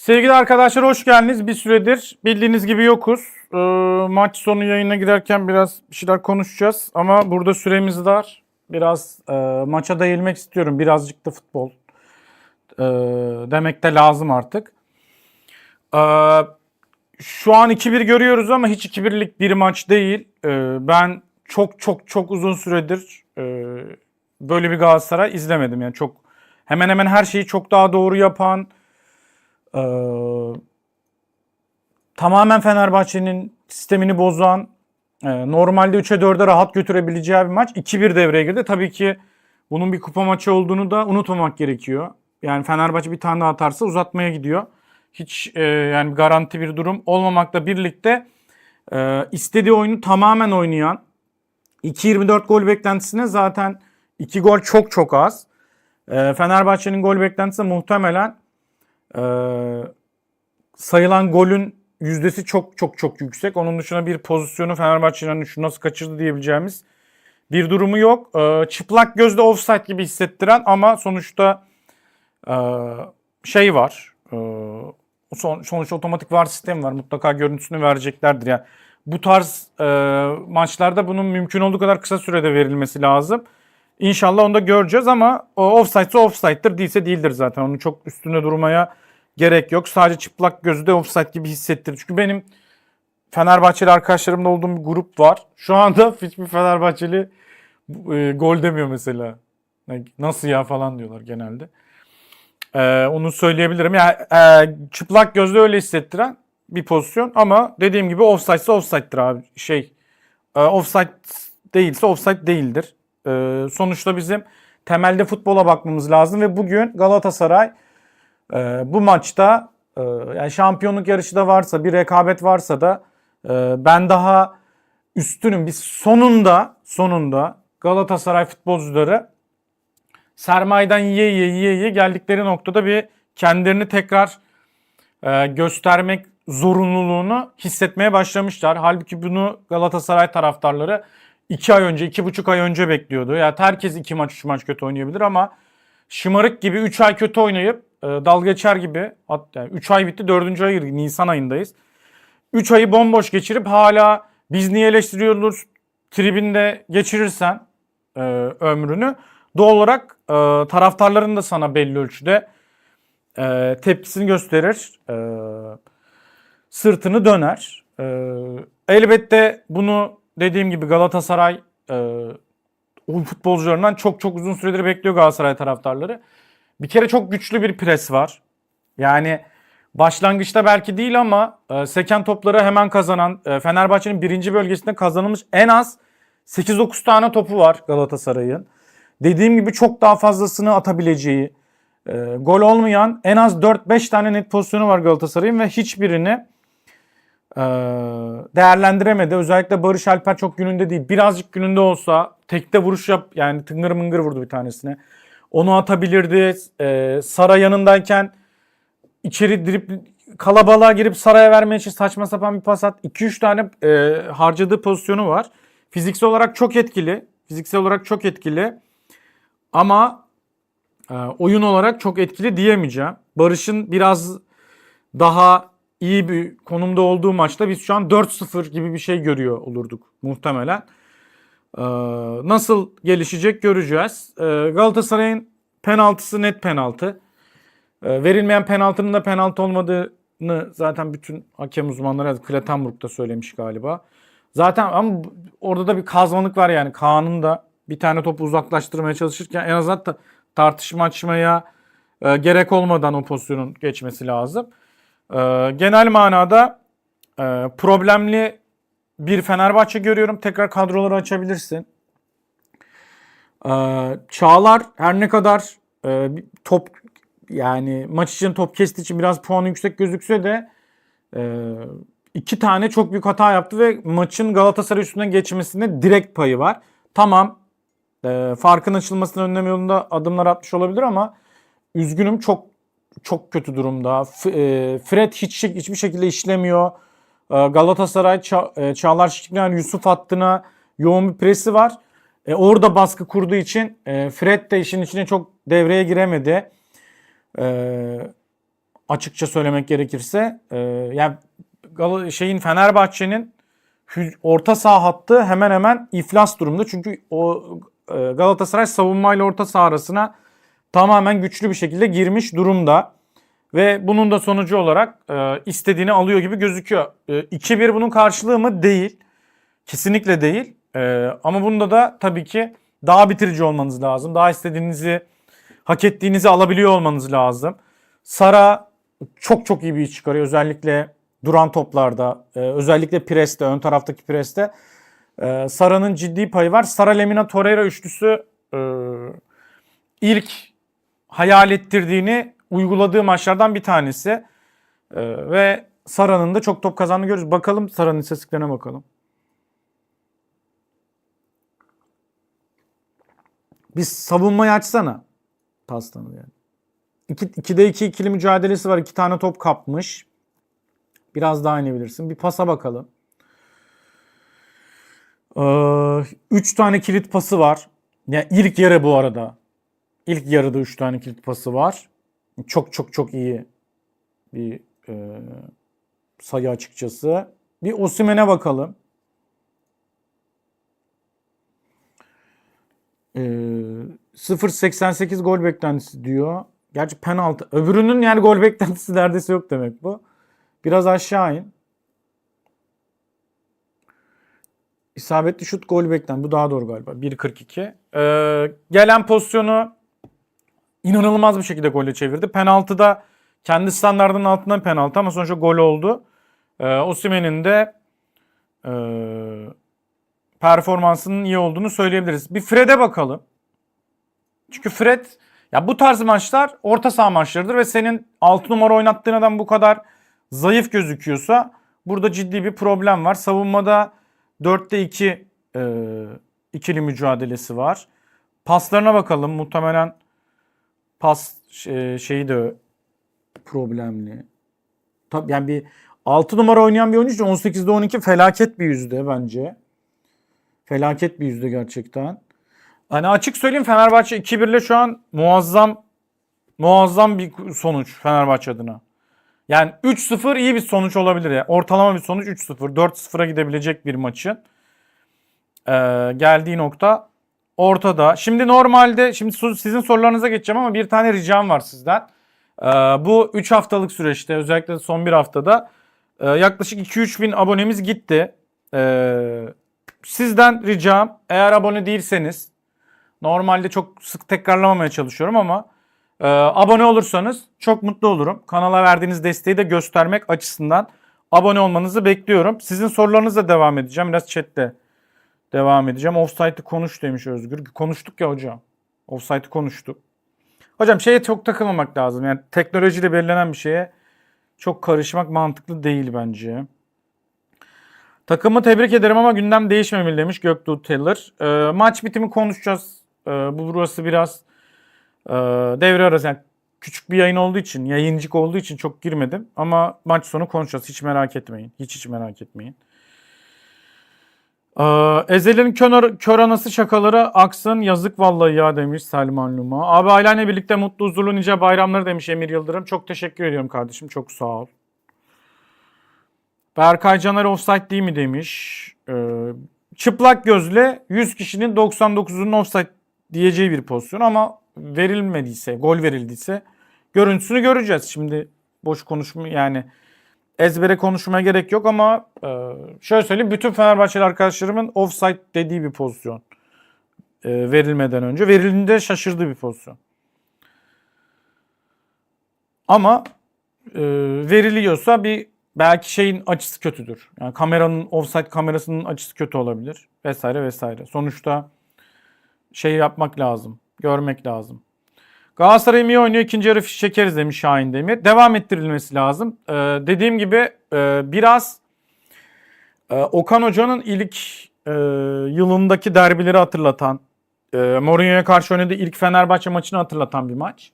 Sevgili arkadaşlar hoş geldiniz. Bir süredir bildiğiniz gibi yokuz. Ee, maç sonu yayına girerken biraz bir şeyler konuşacağız. Ama burada süremiz dar. Biraz e, maça da eğilmek istiyorum. Birazcık da futbol e, demek de lazım artık. Ee, şu an 2-1 görüyoruz ama hiç 2-1'lik bir maç değil. Ee, ben çok çok çok uzun süredir e, böyle bir Galatasaray izlemedim. Yani çok hemen hemen her şeyi çok daha doğru yapan, ee, tamamen Fenerbahçe'nin sistemini bozan, e, normalde 3'e 4'e rahat götürebileceği bir maç 2-1 devreye girdi. Tabii ki bunun bir kupa maçı olduğunu da unutmamak gerekiyor. Yani Fenerbahçe bir tane daha atarsa uzatmaya gidiyor. Hiç e, yani garanti bir durum olmamakla birlikte e, istediği oyunu tamamen oynayan 2-24 gol beklentisine zaten 2 gol çok çok az. E, Fenerbahçe'nin gol beklentisi muhtemelen e, sayılan golün yüzdesi çok çok çok yüksek. Onun dışında bir pozisyonu Fenerbahçe'nin hani şu nasıl kaçırdı diyebileceğimiz bir durumu yok. E, çıplak gözle offside gibi hissettiren ama sonuçta e, şey var. E, son, sonuçta otomatik var sistemi var. Mutlaka görüntüsünü vereceklerdir. Yani bu tarz e, maçlarda bunun mümkün olduğu kadar kısa sürede verilmesi lazım. İnşallah onu da göreceğiz ama o offside'se offside'dır değilse değildir zaten. Onun çok üstünde durmaya gerek yok. Sadece çıplak gözü offside gibi hissettirir. Çünkü benim Fenerbahçeli arkadaşlarımla olduğum bir grup var. Şu anda hiçbir Fenerbahçeli e, gol demiyor mesela. Nasıl ya falan diyorlar genelde. E, onu söyleyebilirim. Yani e, çıplak gözle öyle hissettiren bir pozisyon ama dediğim gibi offside'se offside'dir abi. Şey e, offside değilse offside değildir. E, sonuçta bizim temelde futbola bakmamız lazım ve bugün Galatasaray e, bu maçta e, yani şampiyonluk yarışı da varsa bir rekabet varsa da e, ben daha üstünüm. Biz sonunda sonunda Galatasaray futbolcuları sermayeden yiye yiye yiye yiye geldikleri noktada bir kendilerini tekrar e, göstermek zorunluluğunu hissetmeye başlamışlar. Halbuki bunu Galatasaray taraftarları 2 ay önce, 2,5 ay önce bekliyordu. Yani herkes 2 maç, 3 maç kötü oynayabilir ama şımarık gibi 3 ay kötü oynayıp e, dalga geçer gibi yani 3 ay bitti 4. ay girdik Nisan ayındayız. 3 ayı bomboş geçirip hala biz niye eleştiriyoruz tribinde geçirirsen e, ömrünü doğal olarak e, taraftarların da sana belli ölçüde e, tepkisini gösterir. E, sırtını döner. E, elbette bunu dediğim gibi Galatasaray e, futbolcularından çok çok uzun süredir bekliyor Galatasaray taraftarları. Bir kere çok güçlü bir pres var. Yani başlangıçta belki değil ama e, seken topları hemen kazanan e, Fenerbahçe'nin birinci bölgesinde kazanılmış en az 8-9 tane topu var Galatasaray'ın. Dediğim gibi çok daha fazlasını atabileceği, e, gol olmayan en az 4-5 tane net pozisyonu var Galatasaray'ın ve hiçbirini değerlendiremedi. Özellikle Barış Alper çok gününde değil. Birazcık gününde olsa tekte vuruş yap yani tıngır mıngır vurdu bir tanesine. Onu atabilirdi. E, Sara yanındayken içeri drip kalabalığa girip Sara'ya vermeye için saçma sapan bir pas at. 2-3 tane e, harcadığı pozisyonu var. Fiziksel olarak çok etkili. Fiziksel olarak çok etkili. Ama e, oyun olarak çok etkili diyemeyeceğim. Barış'ın biraz daha iyi bir konumda olduğu maçta biz şu an 4-0 gibi bir şey görüyor olurduk muhtemelen. Ee, nasıl gelişecek göreceğiz. Ee, Galatasaray'ın penaltısı net penaltı. Ee, verilmeyen penaltının da penaltı olmadığını zaten bütün hakem uzmanları Klatenburg da söylemiş galiba. Zaten ama orada da bir kazmanlık var yani. Kaan'ın da bir tane topu uzaklaştırmaya çalışırken en azından da tartışma açmaya e, gerek olmadan o pozisyonun geçmesi lazım. E, genel manada e, problemli bir Fenerbahçe görüyorum. Tekrar kadroları açabilirsin. Ee, Çağlar her ne kadar e, top yani maç için top kestiği için biraz puanı yüksek gözükse de e, iki tane çok büyük hata yaptı ve maçın Galatasaray üstünden geçmesinde direkt payı var. Tamam e, farkın açılmasını önleme yolunda adımlar atmış olabilir ama üzgünüm çok çok kötü durumda. E, Fred hiç hiçbir şekilde işlemiyor. E, Galatasaray e, Çağlar Şikriyan Yusuf hattına yoğun bir presi var. Orada baskı kurduğu için Fred de işin içine çok devreye giremedi. Açıkça söylemek gerekirse. Yani şeyin Fenerbahçe'nin orta saha hattı hemen hemen iflas durumda. Çünkü o Galatasaray savunmayla orta saha arasına tamamen güçlü bir şekilde girmiş durumda. Ve bunun da sonucu olarak e, istediğini alıyor gibi gözüküyor. E, 2-1 bunun karşılığı mı? Değil. Kesinlikle değil. E, ama bunda da tabii ki daha bitirici olmanız lazım. Daha istediğinizi, hak ettiğinizi alabiliyor olmanız lazım. Sara çok çok iyi bir iş çıkarıyor. Özellikle duran toplarda, e, özellikle preste, ön taraftaki preste. E, Sara'nın ciddi payı var. Sara Lemina Torreira üçlüsü e, ilk hayal ettirdiğini uyguladığı maçlardan bir tanesi. E, ve Sara'nın da çok top kazandığını görüyoruz. Bakalım Sara'nın istatistiklerine bakalım. Biz savunmayı açsana. Pastanı yani. 2, 2'de 2 ikili mücadelesi var. 2 tane top kapmış. Biraz daha inebilirsin. Bir pasa bakalım. 3 tane kilit pası var. Yani ilk yarı bu arada. İlk yarıda 3 tane kilit pası var. Çok çok çok iyi bir e, sayı açıkçası. Bir Osimhen'e bakalım. Ee, 0.88 gol beklentisi diyor. Gerçi penaltı. Öbürünün yani gol beklentisi neredeyse yok demek bu. Biraz aşağı in. İsabetli şut gol beklentisi. Bu daha doğru galiba. 1.42. Ee, gelen pozisyonu inanılmaz bir şekilde gole çevirdi. Penaltıda kendi standartının altında penaltı ama sonuçta gol oldu. Ee, Osimhen'in de e, performansının iyi olduğunu söyleyebiliriz. Bir Fred'e bakalım. Çünkü Fred ya bu tarz maçlar orta saha maçlarıdır ve senin 6 numara oynattığın adam bu kadar zayıf gözüküyorsa burada ciddi bir problem var. Savunmada 4'te 2 e, ikili mücadelesi var. Paslarına bakalım. Muhtemelen pas e, şeyi de problemli. Tabii yani bir 6 numara oynayan bir oyuncu için 18'de 12 felaket bir yüzde bence. Felaket bir yüzde gerçekten. Hani açık söyleyeyim Fenerbahçe 2-1 ile şu an muazzam muazzam bir sonuç Fenerbahçe adına. Yani 3-0 iyi bir sonuç olabilir ya. Ortalama bir sonuç 3-0. 4-0'a gidebilecek bir maçın ee, geldiği nokta ortada. Şimdi normalde şimdi sizin sorularınıza geçeceğim ama bir tane ricam var sizden. Ee, bu 3 haftalık süreçte özellikle son bir haftada e, yaklaşık 2-3 bin abonemiz gitti. Ee, sizden ricam eğer abone değilseniz normalde çok sık tekrarlamamaya çalışıyorum ama e, abone olursanız çok mutlu olurum. Kanala verdiğiniz desteği de göstermek açısından abone olmanızı bekliyorum. Sizin sorularınızla devam edeceğim. Biraz chatte devam edeceğim. Offside'ı konuş demiş Özgür. Konuştuk ya hocam. Offside'ı konuştuk. Hocam şeye çok takılmamak lazım. Yani teknolojiyle belirlenen bir şeye çok karışmak mantıklı değil bence. Takımı tebrik ederim ama gündem değişmemeli demiş Göktuğ Taylor. Ee, maç bitimi konuşacağız. Ee, bu burası biraz e, devre arası. Yani küçük bir yayın olduğu için, yayıncık olduğu için çok girmedim. Ama maç sonu konuşacağız. Hiç merak etmeyin. Hiç hiç merak etmeyin. Ee, Ezel'in kör, kör anası şakaları aksın yazık vallahi ya demiş Selman Luma. Abi ailenle birlikte mutlu huzurlu nice bayramları demiş Emir Yıldırım. Çok teşekkür ediyorum kardeşim. Çok sağ ol. Berkay Caner offside değil mi demiş. Ee, çıplak gözle 100 kişinin 99'unun offside diyeceği bir pozisyon ama verilmediyse, gol verildiyse görüntüsünü göreceğiz. Şimdi boş konuşma yani ezbere konuşmaya gerek yok ama e, şöyle söyleyeyim bütün Fenerbahçeli arkadaşlarımın offside dediği bir pozisyon e, verilmeden önce. Verildiğinde şaşırdığı bir pozisyon. Ama e, veriliyorsa bir belki şeyin açısı kötüdür. Yani kameranın offside kamerasının açısı kötü olabilir vesaire vesaire. Sonuçta şey yapmak lazım. Görmek lazım. Galatasaray iyi oynuyor. ikinci yarı çekeriz demiş Şahin Demir. Devam ettirilmesi lazım. Ee, dediğim gibi e, biraz e, Okan Hoca'nın ilk e, yılındaki derbileri hatırlatan, e, Mourinho'ya karşı oynadığı ilk Fenerbahçe maçını hatırlatan bir maç.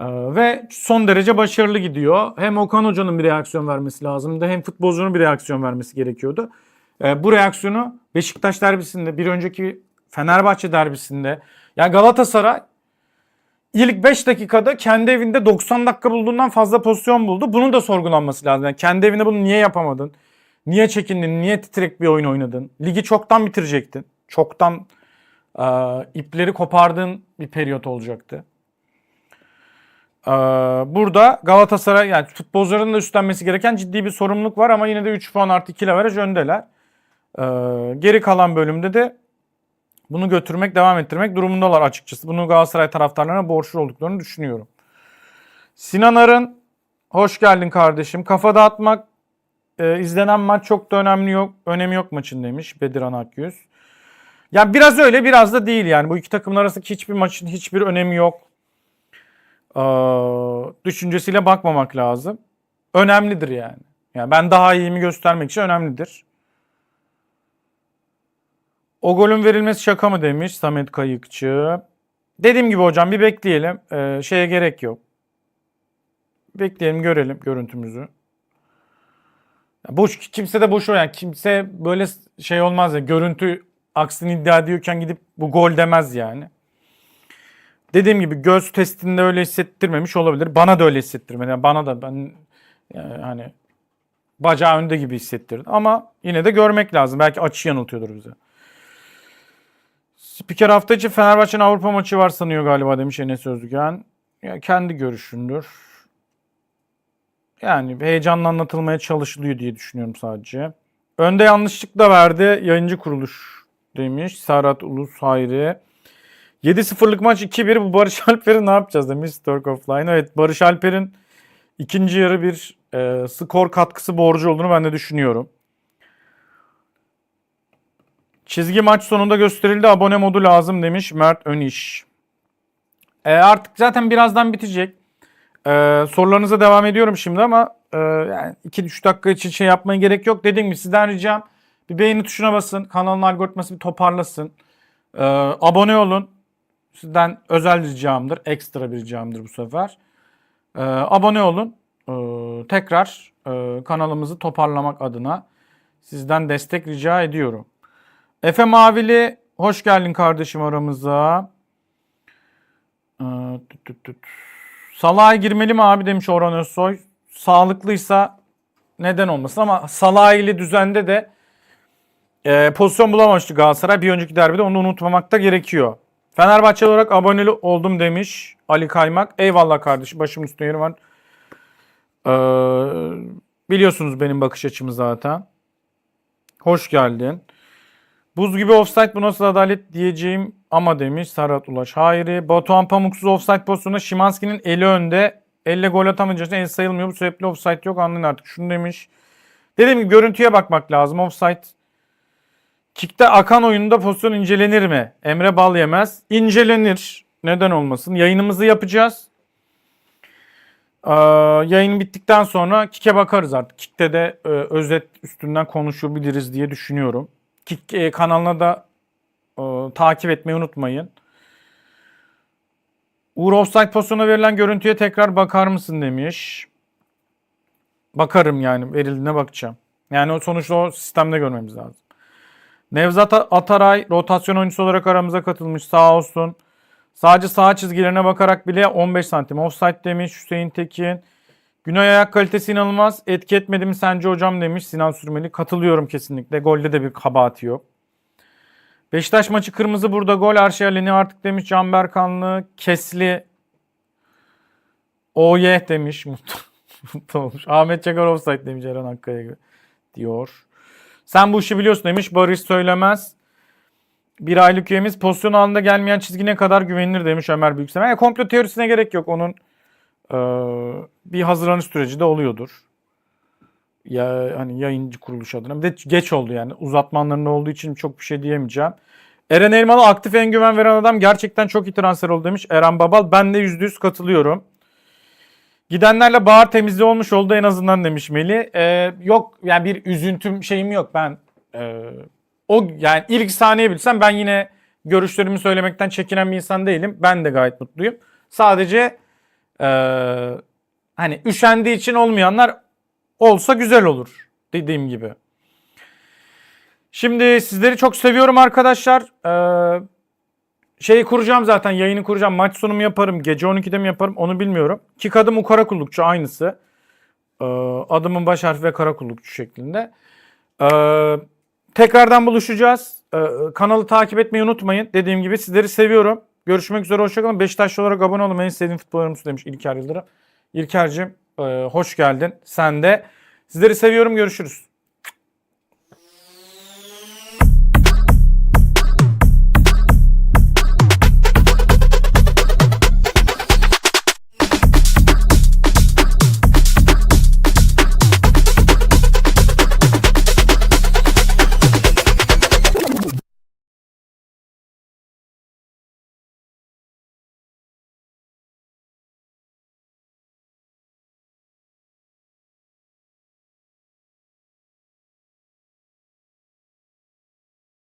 E, ve son derece başarılı gidiyor. Hem Okan Hoca'nın bir reaksiyon vermesi lazımdı hem futbolcunun bir reaksiyon vermesi gerekiyordu. E, bu reaksiyonu Beşiktaş derbisinde, bir önceki Fenerbahçe derbisinde, yani Galatasaray ilk 5 dakikada kendi evinde 90 dakika bulduğundan fazla pozisyon buldu. Bunun da sorgulanması lazım. Yani kendi evinde bunu niye yapamadın? Niye çekindin? Niye titrek bir oyun oynadın? Ligi çoktan bitirecektin. Çoktan e, ipleri kopardığın bir periyot olacaktı. E, burada Galatasaray yani futbolcuların da üstlenmesi gereken ciddi bir sorumluluk var ama yine de 3 puan artı 2 leveraj öndeler. E, geri kalan bölümde de bunu götürmek, devam ettirmek durumundalar açıkçası. Bunu Galatasaray taraftarlarına borçlu olduklarını düşünüyorum. Sinan Arın, hoş geldin kardeşim. Kafa dağıtmak, e, izlenen maç çok da önemli yok, önemi yok maçın demiş Bediran Akyüz. Yani biraz öyle, biraz da değil yani. Bu iki takımın arasındaki hiçbir maçın hiçbir önemi yok. Ee, düşüncesiyle bakmamak lazım. Önemlidir yani. Yani ben daha iyimi göstermek için önemlidir. O golün verilmesi şaka mı demiş Samet Kayıkçı. Dediğim gibi hocam bir bekleyelim. Ee, şeye gerek yok. Bekleyelim görelim görüntümüzü. Boş kimse de boş yani kimse böyle şey olmaz ya görüntü aksini iddia ediyorken gidip bu gol demez yani. Dediğim gibi göz testinde öyle hissettirmemiş olabilir. Bana da öyle hissettirmedi. Yani bana da ben yani hani bacağı önde gibi hissettirdi. Ama yine de görmek lazım. Belki açı yanıltıyordur bize. Spiker hafta içi Fenerbahçe'nin Avrupa maçı var sanıyor galiba demiş Enes Özgen. Ya kendi görüşündür. Yani heyecanla anlatılmaya çalışılıyor diye düşünüyorum sadece. Önde yanlışlık da verdi yayıncı kuruluş demiş Serhat Ulus Hayri. 7-0'lık maç 2-1 bu Barış Alper'i ne yapacağız demiş Stork Offline. Evet Barış Alper'in ikinci yarı bir e, skor katkısı borcu olduğunu ben de düşünüyorum. Çizgi maç sonunda gösterildi. Abone modu lazım demiş Mert Öniş. E, artık zaten birazdan bitecek. E, sorularınıza devam ediyorum şimdi ama e, yani 2-3 dakika için şey yapmaya gerek yok. Dediğim gibi sizden ricam bir beğeni tuşuna basın. Kanalın algoritması bir toparlasın. E, abone olun. Sizden özel ricamdır. Ekstra bir ricamdır bu sefer. E, abone olun. E, tekrar e, kanalımızı toparlamak adına sizden destek rica ediyorum. Efe Mavili hoş geldin kardeşim aramıza. Ee. Salah'a girmeli mi abi demiş Orhan Özsoy. Sağlıklıysa neden olmasın ama Salah düzende de e, pozisyon bulamamıştı Galatasaray. Bir önceki derbide onu unutmamak da gerekiyor. Fenerbahçe olarak aboneli oldum demiş Ali Kaymak. Eyvallah kardeşim başımın üstüne yeri var. Ee, biliyorsunuz benim bakış açımı zaten. Hoş geldin. Buz gibi offside bu nasıl adalet diyeceğim ama demiş Serhat Ulaş. Hayri. Batuhan Pamuksuz offside pozisyonunda Şimanski'nin eli önde. Elle gol atamayınca el sayılmıyor. Bu sebeple offside yok anlayın artık. Şunu demiş. Dediğim gibi görüntüye bakmak lazım. Offside. Kick'te akan oyunda pozisyon incelenir mi? Emre Bal yemez. İncelenir. Neden olmasın? Yayınımızı yapacağız. Ee, yayın bittikten sonra Kick'e bakarız artık. Kick'te de e, özet üstünden konuşabiliriz diye düşünüyorum. Kick e, kanalına da e, takip etmeyi unutmayın. Uğur offside pozisyonuna verilen görüntüye tekrar bakar mısın demiş. Bakarım yani verildiğine bakacağım. Yani o sonuçta o sistemde görmemiz lazım. Nevzat Ataray rotasyon oyuncusu olarak aramıza katılmış sağ olsun. Sadece sağ çizgilerine bakarak bile 15 santim offside demiş Hüseyin Tekin. Günay ayak kalitesi inanılmaz. Etki etmedi mi sence hocam demiş Sinan Sürmeli. Katılıyorum kesinlikle. Golde de bir kabahati yok. Beşiktaş maçı kırmızı burada gol. Arşialini artık demiş Can Berkanlı. Kesli. Oye demiş. Mutlu, olmuş. Ahmet Çakar offside demiş Eren Akkaya diyor. Sen bu işi biliyorsun demiş. Barış söylemez. Bir aylık üyemiz pozisyon anında gelmeyen çizgi ne kadar güvenilir demiş Ömer Büyüksemen. Yani komplo teorisine gerek yok. Onun bir hazırlanış süreci de oluyordur. Ya hani yayıncı kuruluş adına. Bir de geç oldu yani. Uzatmanlarında olduğu için çok bir şey diyemeyeceğim. Eren Elmalı aktif en güven veren adam gerçekten çok iyi transfer oldu demiş. Eren Babal ben de %100 katılıyorum. Gidenlerle bağır temizliği olmuş oldu en azından demiş Meli. Ee, yok yani bir üzüntüm şeyim yok. Ben e, o yani ilk sahneyi bilsem ben yine görüşlerimi söylemekten çekinen bir insan değilim. Ben de gayet mutluyum. Sadece ee, hani üşendiği için olmayanlar olsa güzel olur dediğim gibi. Şimdi sizleri çok seviyorum arkadaşlar. Ee, Şeyi kuracağım zaten yayını kuracağım. Maç sonu mu yaparım? Gece 12'de mi yaparım? Onu bilmiyorum. Ki adım Ukara Kullukçu aynısı. Ee, adımın baş harfi ve kara kullukçu şeklinde. Ee, tekrardan buluşacağız. Ee, kanalı takip etmeyi unutmayın. Dediğim gibi sizleri seviyorum. Görüşmek üzere. Hoşçakalın. Beşiktaşlı olarak abone olun. En sevdiğim futbolcularımız demiş İlker Yıldırım. İlker'cim e, hoş geldin. Sen de. Sizleri seviyorum. Görüşürüz.